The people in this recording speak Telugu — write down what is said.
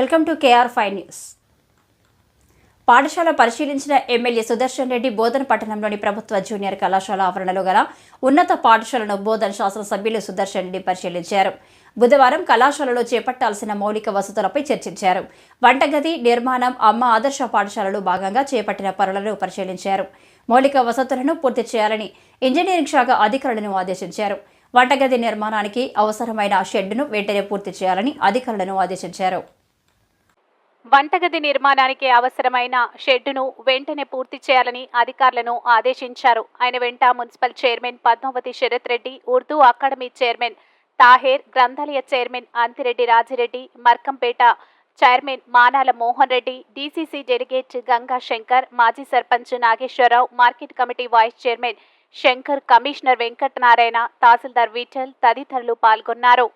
Welcome to KR five news. పాఠశాల పరిశీలించిన ఎమ్మెల్యే సుదర్శన్ రెడ్డి బోధన పట్టణంలోని ప్రభుత్వ జూనియర్ కళాశాల ఆవరణలో గల ఉన్నత పాఠశాలను బోధన శాసనసభ్యులు సుదర్శన్ రెడ్డి పరిశీలించారు. బుధవారం కళాశాలలో చేపట్టాల్సిన మౌలిక వసతులపై చర్చించారు. వంటగది నిర్మాణం అమ్మ ఆదర్శ పాఠశాలలో భాగంగా చేపట్టిన పనులను పరిశీలించారు. మౌలిక వసతులను పూర్తి చేయాలని ఇంజనీరింగ్ శాఖ అధికారులను ఆదేశించారు. వంటగది నిర్మాణానికి అవసరమైన షెడ్డును వెంటనే పూర్తి చేయాలని అధికారులను ఆదేశించారు. వంటగది నిర్మాణానికి అవసరమైన షెడ్డును వెంటనే పూర్తి చేయాలని అధికారులను ఆదేశించారు. ఆయన వెంట municipal chairman Padmavathi Sarath Reddy Urdu academy chairman Taher గ్రంథాలయ chairman Anthireddy Rajireddy Markampet chairman Manala Mohan Reddy DCC delegate Ganga Shankar మాజీ sarpanch Nageswararao market committee vice chairman Shankar commissioner Venkatanarayana తహసీల్దార్ విఠల్ తదితరులు పాల్గొన్నారు.